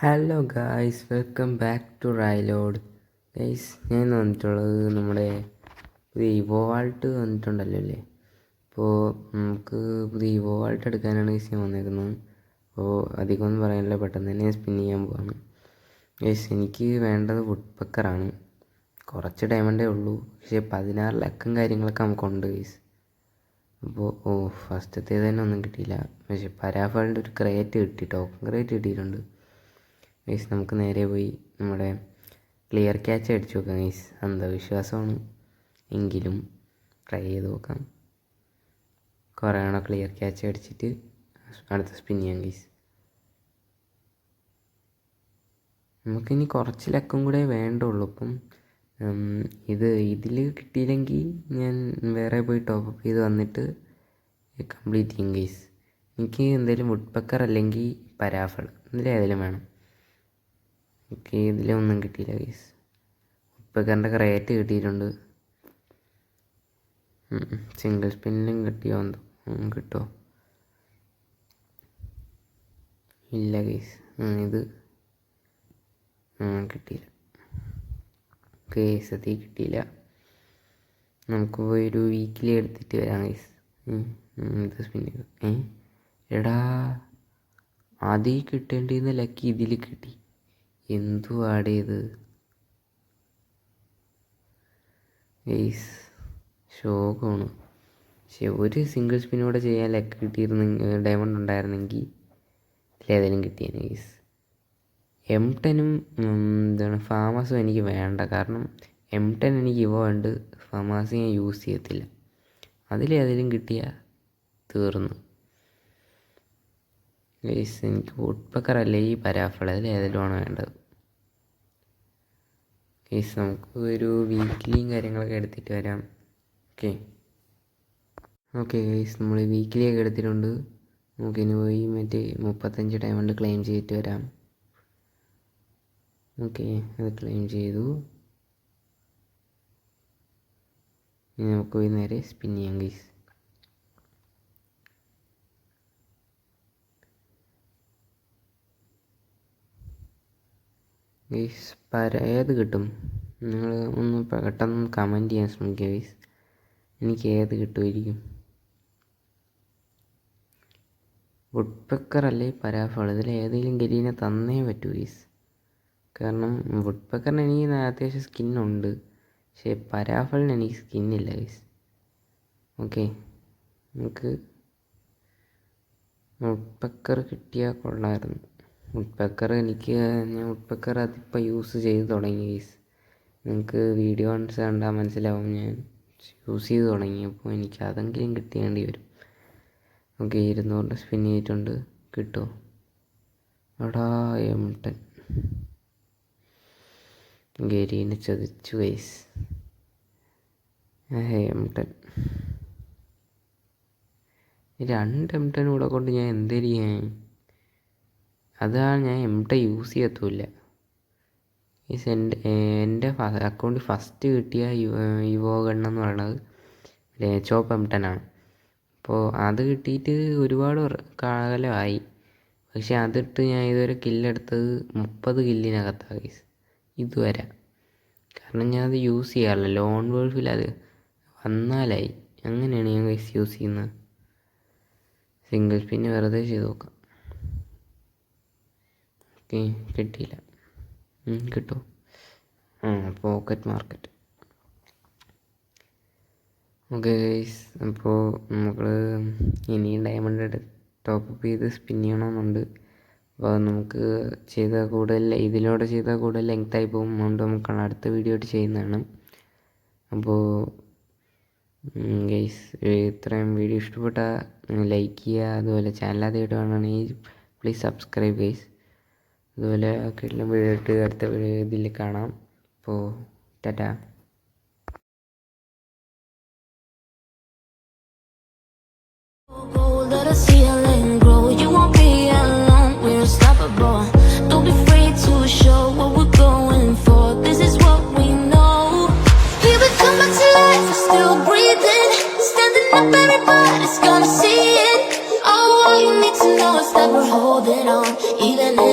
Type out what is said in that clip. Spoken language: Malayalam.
Hello guys welcome back to reload guys ഞാൻ വന്നിട്ടുള്ളത് നമ്മുടെ പുതിയ ഇവോ വാൾട്ട് വന്നിട്ടുണ്ടല്ലോ അല്ലേ? അപ്പോൾ നമുക്ക് പുതിയ ഇവോ വാൾട്ട് എടുക്കാനാണ് ഗൈസ് ഞാൻ വന്നേക്കുന്നത്. അപ്പോൾ അധികം ഒന്നും പറയാനില്ല. പെട്ടെന്ന് തന്നെ സ്പിൻ ചെയ്യാൻ പോവാണ്. ഗൈസ് എനിക്ക് വേണ്ടത് വുഡ് പക്കറാണ് കുറച്ച് ഡയമണ്ടേ ഉള്ളൂ. പക്ഷേ പതിനാറ് ലക്കം കാര്യങ്ങളൊക്കെ നമുക്കുണ്ട് ഗൈസ് അപ്പോൾ ഓ ഫസ്റ്റത്തേത് തന്നെ ഒന്നും കിട്ടിയില്ല. പക്ഷേ പരാഫാളിന്റെ ഒരു ക്രേറ്റ് കിട്ടി. ടോക്കൺ ക്രേറ്റ് കിട്ടിയിട്ടുണ്ട്. ഗൈസ് നമുക്ക് നേരെ പോയി നമ്മുടെ ക്ലിയർ ക്യാച്ച് അടിച്ചു നോക്കാം ഗൈസ് അന്ധവിശ്വാസമാണ്. എങ്കിലും ട്രൈ ചെയ്ത് നോക്കാം. കുറേ ആണോ ക്ലിയർ ക്യാച്ച് അടിച്ചിട്ട്? അടുത്ത സ്പിൻ ചെയ്യാം ഗൈസ് നമുക്കിനി കുറച്ച് ലക്കം കൂടെ വേണ്ടുള്ളൂ. അപ്പം ഇത് ഇതിൽ കിട്ടിയില്ലെങ്കിൽ ഞാൻ വേറെ പോയി ടോപ്പ് അപ്പ് ചെയ്ത് വന്നിട്ട് കംപ്ലീറ്റ് ചെയ്യും ഗൈസ് എനിക്ക് എന്തെങ്കിലും വുഡ് പക്കർ അല്ലെങ്കിൽ പരാഫൾ ഇതിലേതെങ്കിലും വേണം. എനിക്ക് ഇതിലൊന്നും കിട്ടിയില്ല ഗൈസ് ഉപ്പക്കറിന്റെ റേറ്റ് കിട്ടിയിട്ടുണ്ട്. സിംഗിൾ സ്പിന്നിലും കിട്ടിയോ എന്തോ? കിട്ടോ. ഇല്ല ഗൈസ് ഇത് കിട്ടിയില്ല. കേസ് അതീ കിട്ടിയില്ല. നമുക്ക് ഒരു വീക്കിലി എടുത്തിട്ട് വരാം ഗൈസ് ഇത് ചെയ്തു ഏ? എടാ ആദ്യം കിട്ടേണ്ടിയിരുന്ന ലക്കി ഇതിൽ കിട്ടി. എന്തു ആടേത് ഏയ്സ് ശോകമാണ്. പക്ഷെ ഒരു സിംഗിൾ സ്പിന്നോടെ ചെയ്യാൻ ലക്ക് കിട്ടിയിരുന്നെങ്കിൽ ഡയമണ്ട് ഉണ്ടായിരുന്നെങ്കിൽ ഇതിലേതെങ്കിലും കിട്ടിയേനെ ഗൈസ് എം ടെനും എന്താണ് ഫാമസും എനിക്ക് വേണ്ട. കാരണം എം ടെൻ എനിക്ക് ഇവ ഉണ്ട് ഫാമാസ് ഞാൻ യൂസ് ചെയ്യത്തില്ല. അതിലേതെങ്കിലും കിട്ടിയാൽ തീർന്നു. ഗൈസ് എനിക്ക് വുഡ് പക്കറല്ല ഈ പരാഫൾ അതിലേതെങ്കിലും ആണ് വേണ്ടത്? ഗൈസ് നമുക്ക് ഒരു വീക്കിലിയും കാര്യങ്ങളൊക്കെ എടുത്തിട്ട് വരാം. ഓക്കെ ഓക്കെ ഗൈസ് നമ്മൾ വീക്കിലിയൊക്കെ എടുത്തിട്ടുണ്ട്. നമുക്കിനി പോയി മറ്റേ മുപ്പത്തഞ്ച് ഡയമണ്ട് ക്ലെയിം ചെയ്തിട്ട് വരാം. ഓക്കെ അത് ക്ലെയിം ചെയ്തു. ഇനി നമുക്ക് പോയി നേരെ സ്പിൻ ചെയ്യാം ഗൈസ് ഗൈസ് പര ഏത് കിട്ടും? നിങ്ങൾ ഒന്ന് പെട്ടെന്ന് കമന്റ് ചെയ്യാൻ ശ്രമിക്കുക ഗൈസ് എനിക്ക് ഏത് കിട്ടുമായിരിക്കും? വുഡ്പെക്കർ അല്ലേ പരാഫൾ ഇതിൽ ഏതെങ്കിലും ഗരീനെ തന്നേ പറ്റൂ ഗൈസ് കാരണം വുഡ്പെക്കറിന് എനിക്ക് അത്യാവശ്യം സ്കിന്നുണ്ട് പക്ഷേ പരാഫളിന് എനിക്ക് സ്കിന്നില്ല ഗൈസ് ഓക്കെ നമുക്ക് വുഡ്പെക്കർ കിട്ടിയാൽ കൊള്ളായിരുന്നു വുഡ്പെക്കർ എനിക്ക് ഞാൻ വുഡ്പെക്കർ അതിപ്പോൾ യൂസ് ചെയ്ത് തുടങ്ങി ഗൈസ് നിങ്ങൾക്ക് വീഡിയോ കണ്ട്സ് കണ്ടാൽ മനസ്സിലാവും ഞാൻ യൂസ് ചെയ്ത് തുടങ്ങി. അപ്പോൾ എനിക്ക് അതെങ്കിലും കിട്ടിയേണ്ടി വരും. ഓക്കെ ഇരുന്നൂറിന്റെ സ്പിൻ ചെയ്തിട്ടുണ്ട്. കിട്ടുമോ എടാ എം ടെൻ ഗരീനെ ചതിച്ചു വൈസ് എം ടെൻ രണ്ട് എം ടെൻ കൂടെ കൊണ്ട് ഞാൻ എന്തൊരു ചെയ്യാൻ? അതാണ് ഞാൻ എം ടെൻ യൂസ് ചെയ്യത്തുമില്ല. ഈ എന്റെ എന്റെ അക്കൗണ്ടിൽ ഫസ്റ്റ് കിട്ടിയ യുവോ ഗൺ എന്ന് പറയുന്നത് ചോപ്പ് എം ടെനാണ് അപ്പോൾ അത് കിട്ടിയിട്ട് ഒരുപാട് കാലമായി. പക്ഷെ അതിട്ട് ഞാൻ ഇതുവരെ കില്ലെടുത്തത് മുപ്പത് കില്ലിനകത്താണ് ഗൈസ് ഇതുവരെ. കാരണം ഞാൻ അത് യൂസ് ചെയ്യാറില്ല. ലോൺ വേൾഫിൽ അത് വന്നാലായി. അങ്ങനെയാണ് ഞാൻ ഗൈസ് യൂസ് ചെയ്യുന്നത്. സിംഗിൾ പിന്നെ വെറുതെ ചെയ്ത് നോക്കാം. ഓക്കെ കിട്ടിയില്ല. കിട്ടുമോ ആ പോക്കറ്റ് മാർക്കറ്റ് ഓക്കെ ഗൈസ് അപ്പോൾ നമ്മൾ ഇനി ഡയമണ്ട് എടു ടോപ്പ് അപ്പ് ചെയ്ത് സ്പിൻ ചെയ്യണമെന്നുണ്ട്. അപ്പോൾ നമുക്ക് ചെയ്താൽ കൂടുതൽ ഇതിലൂടെ ചെയ്താൽ കൂടുതൽ ലെങ്ത് ആയി പോകും. അതുകൊണ്ട് നമുക്ക് അടുത്ത വീഡിയോ ആയിട്ട് ചെയ്യുന്നതാണ്. അപ്പോൾ ഗൈസ് ഇത്രയും വീഡിയോ ഇഷ്ടപ്പെട്ടാൽ ലൈക്ക് ചെയ്യുക. അതുപോലെ ചാനൽ ആദ്യമായിട്ട് കാണുകയാണെങ്കിൽ പ്ലീസ് സബ്സ്ക്രൈബ് ഗൈസ് അതുപോലെ കിട്ടുന്ന വീഡിയോ ഇട്ട് അടുത്ത ഇതിൽ കാണാം അപ്പോൾ tata let us ceiling grow. You won't be alone. We're unstoppable. Don't be afraid to show what we're going for. This is what we know. Here we come to life. Still breathing. Standing up, everybody's gonna see it. Oh, all you need to know is that we're holding on. Even if